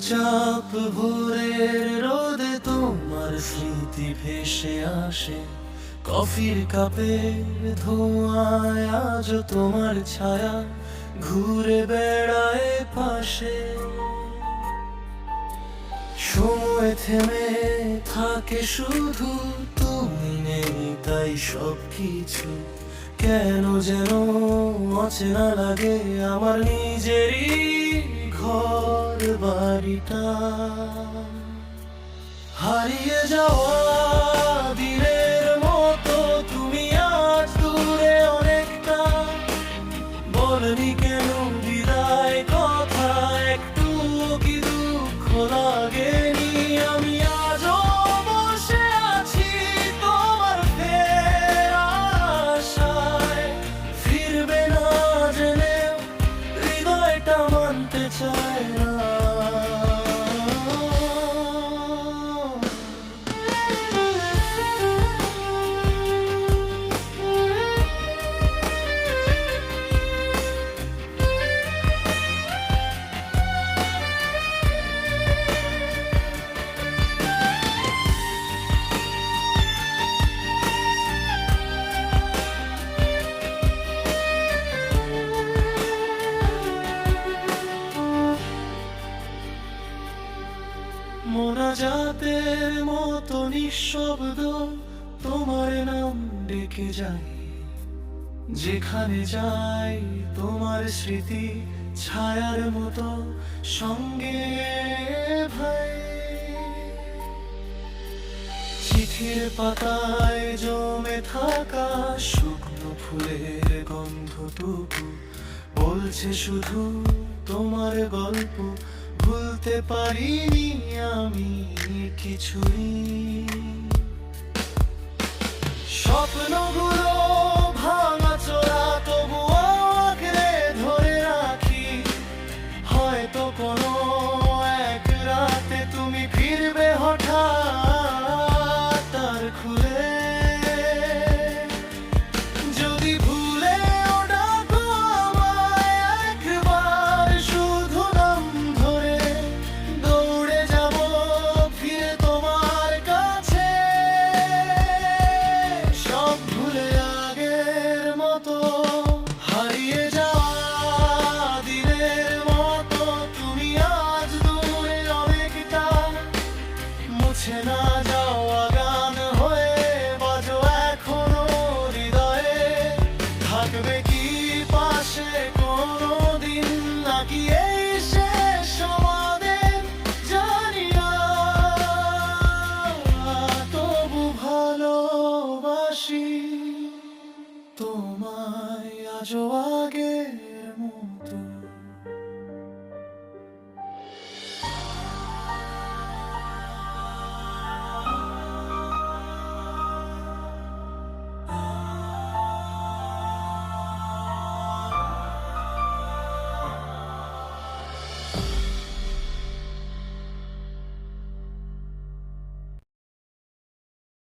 চুপচাপ ভোরের রোদে তোমার স্মৃতি ভেসে আসে। কফির কাপে ধোঁয়ায় আজ তোমার ছায়া ঘুরে বেড়ায় পাশে। সময় থেমে থাকে শুধু তুমি নেই, তাই সব কিছু কেন যেন অচেনা লাগে আমার নিজেরই। ঘর বাড়িটা হারিয়ে যাওয়া eternal চায় মতো নিঃশব্দ, তোমার নাম ডেকে যাই যেখানে যাই তোমার স্মৃতি, ছায়ার মতো সঙ্গে ভাই। চিঠির পাতায় জমে থাকা শুকনো ফুলের গন্ধটুকু, বলছে শুধু তোমার গল্প ভুলতে পারিনি আমি কিছুই। স্বপ্নগুলো 那就我。